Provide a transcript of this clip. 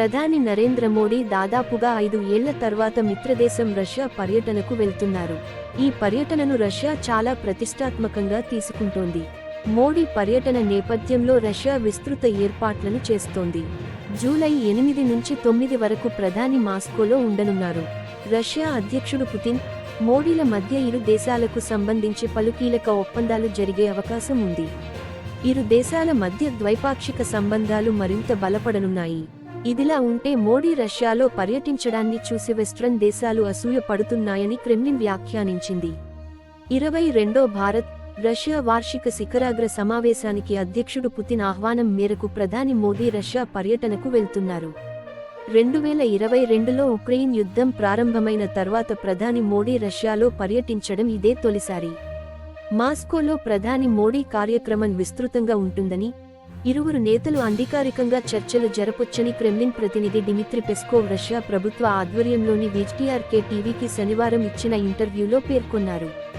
ప్రధాని నరేంద్ర మోడీ దాదాపుగా ఐదు ఏళ్ళ తర్వాత మిత్రదేశం రష్యా పర్యటనకు వెళ్తున్నారు. ఈ పర్యటనను రష్యా చాలా ప్రతిష్టాత్మకంగా తీసుకుంటోంది. మోడీ పర్యటన నేపథ్యంలో రష్యా విస్తృత ఏర్పాట్లను చేస్తోంది. జూలై ఎనిమిది నుంచి తొమ్మిది వరకు ప్రధాని మాస్కోలో ఉండనున్నారు. రష్యా అధ్యక్షుడు పుతిన్ మోడీల మధ్య ఇరు దేశాలకు సంబంధించి పలు కీలక ఒప్పందాలు జరిగే అవకాశం ఉంది. ఇరు దేశాల మధ్య ద్వైపాక్షిక సంబంధాలు మరింత బలపడనున్నాయి. ఇదిలా ఉంటే మోడీ రష్యాలో పర్యటించడాన్ని చూసి వెస్ట్రన్ దేశాలు అసూయ పడుతున్నాయని క్రెమ్లిన్ వ్యాఖ్యానించింది. ఇరవై రెండో భారత్ రష్యా వార్షిక శిఖరాగ్ర సమావేశానికి అధ్యక్షుడు పుతిన్ ఆహ్వానం మేరకు ప్రధాని మోదీ రష్యా పర్యటనకు వెళ్తున్నారు. రెండు వేల ఇరవై రెండులో ఉక్రెయిన్ యుద్ధం ప్రారంభమైన తర్వాత ప్రధాని మోడీ రష్యాలో పర్యటించడం ఇదే తొలిసారి. మాస్కోలో ప్రధాని మోడీ కార్యక్రమం విస్తృతంగా ఉంటుందని ఇరువురు నేతలు అధికారికంగా చర్చలు జరపొచ్చని క్రెమ్లిన్ ప్రతినిధి డిమిత్రి పెస్కోవ్ రష్యా ప్రభుత్వ ఆధ్వర్యంలోని విజ్టిఆర్కే టీవీకి శనివారం ఇచ్చిన ఇంటర్వ్యూలో పేర్కొన్నారు.